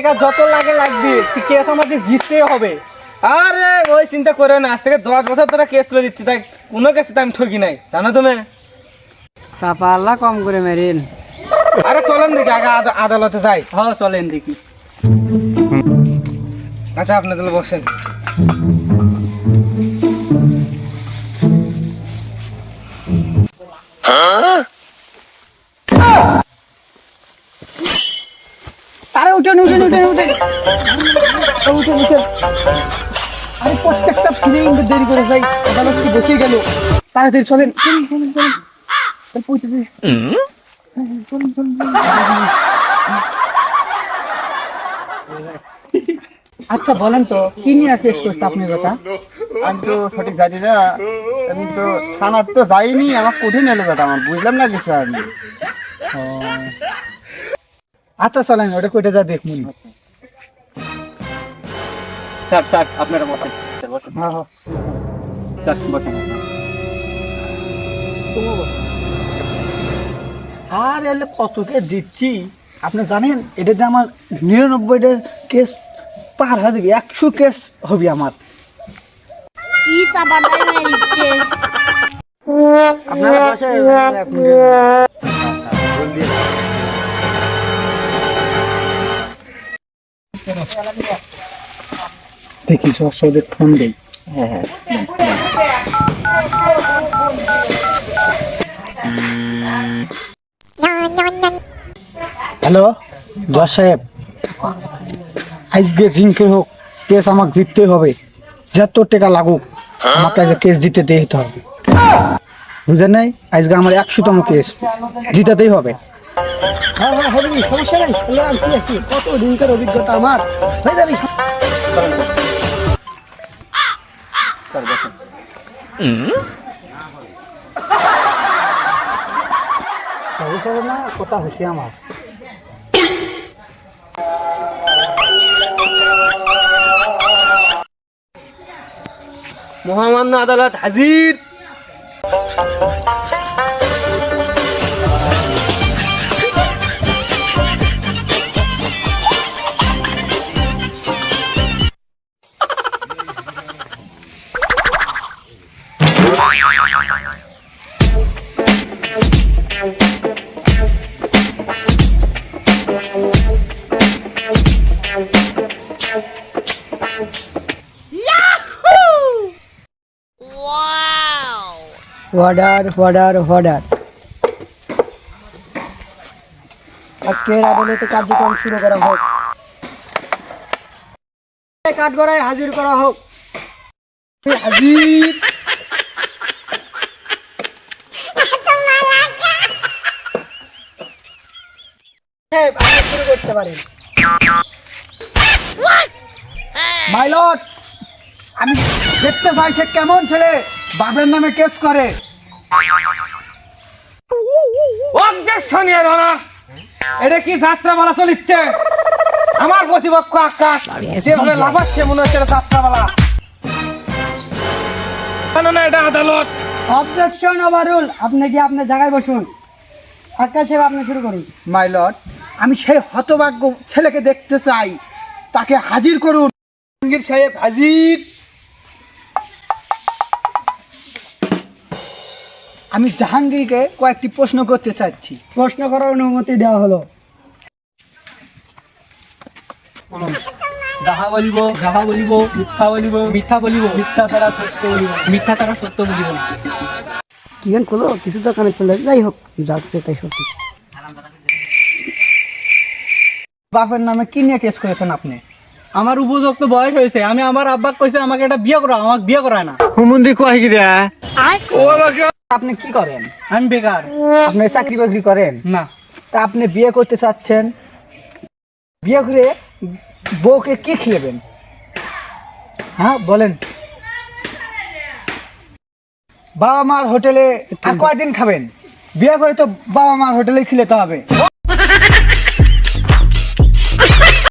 টাকা যত লাগে লাগবে তুই কেস আমাদের জিততেই হবে। আরে ওই চিন্তা করে না আজ থেকে দশ বছর ধরে কেস দিচ্ছি তাই কোনো কেসে তো আমি ঠকি নাই জানো তুমি? চাপা আল্লাহ কম করে মেরিন আরে চলেন দেখি আগে আদালতে যাই। হ্যাঁ চলেন দেখি। আচ্ছা আপনি তাহলে বসেন। উঠেন উঠেন উঠেন উঠেন আরে প্রত্যেকটা ফিরে দেরি করে যাই আদালত কি বসে গেল? তাড়াতাড়ি চলেন। চলেন চলেন চলেন। চল, চলেন, চলেন, চলেন। আচ্ছা বলেন তো কি নিয়ে কেস করছে আপনার কথা? আমি তো সঠিক জানি না। আমি তো থানার তো যাইনি আমার কঠিন এলো কথা আমার বুঝলাম না কিছু আমি আচ্ছা চলেন ওটা কইটা যা দেখুন স্যার স্যার আপনারা বসেন। হ্যাঁ হ্যাঁ। স্যার বসেন। আর এলে কত কেস দিচ্ছি আপনি জানেন এটাতে আমার নিরানব্বইটা কেস পার হয়ে যাবে একশো কেস হবে আমার। আপনারা বসে দেখি সবাই ফোন দেই। হ্যালো জজ সাহেব আজকে জিঙ্কের হোক কেস আমাকে জিততে হবে। যত টাকা লাগুক আমাকে আজকে কেস দিতে দিতে হবে। বুঝলেন নাই? আজকে আমার একশোতম কেস জিতাতেই হবে। হ্যাঁ হ্যাঁ হবে সমস্যা নাই। আছি আছি কত দিনকার অভিজ্ঞতা আমার। হয়ে যাবে। স্যার না কথা হয়েছে আমার। মহামান্য আদালত হাজির। অর্ডার অর্ডার অর্ডার আজকের আদালতে কার্যক্রম শুরু করা হোক। কাঠগড়ায় হাজির করা হোক। হাজির। পারেন। মাইলট আমি দেখতে চাই সে কেমন ছেলে। বাপের নামে কেস করে। অবজেকশন ইয়ার অনার এটা কি যাত্রা বলা চলিচ্ছে? আমার প্রতিপক্ষ আকাশ। যেভাবে লাফাচ্ছে মনে হচ্ছে যাত্রাপালা। কেন না এটা আদালত। অবজেকশন ওভাররুল আপনি কি আপনার জায়গায় বসুন। আকাশ সাহেব আপনি শুরু করুন। মাই লর্ড আমি সেই হতভাগ্য ছেলেকে দেখতে চাই। তাকে হাজির করুন। জাহাঙ্গীর সাহেব হাজির। আমি জাহাঙ্গীরকে কয়েকটি প্রশ্ন করতে চাচ্ছি। প্রশ্ন করার অনুমতি দেওয়া হলো। যাহা বলিব যাহা বলিব মিথ্যা বলিব মিথ্যা বলিব মিথ্যা ছাড়া সত্য বলিব মিথ্যা ছাড়া সত্য বলিব কি গান করল কিছু তো কানে যাই হোক যা কিছু তাই সত্যি বাপের নামে কি নিয়ে কেস করেছেন আপনি? আমার উপযুক্ত বয়স হয়েছে আমি আমার আব্বা কইছে আমাকে একটা বিয়ে করা আমাকে বিয়ে করায় না। হুমন্দি কয় কি রে? আপনি কি করেন? আমি বেকার। আপনি চাকরি বাকরি করেন? না। তা আপনি বিয়ে করতে চাচ্ছেন? বিয়ে করে বউকে কি খেলেবেন? হ্যাঁ বলেন। বাবা মার হোটেলে আর কয়দিন খাবেন? বিয়ে করে তো বাবা মার হোটেলে খিলেতে হবে।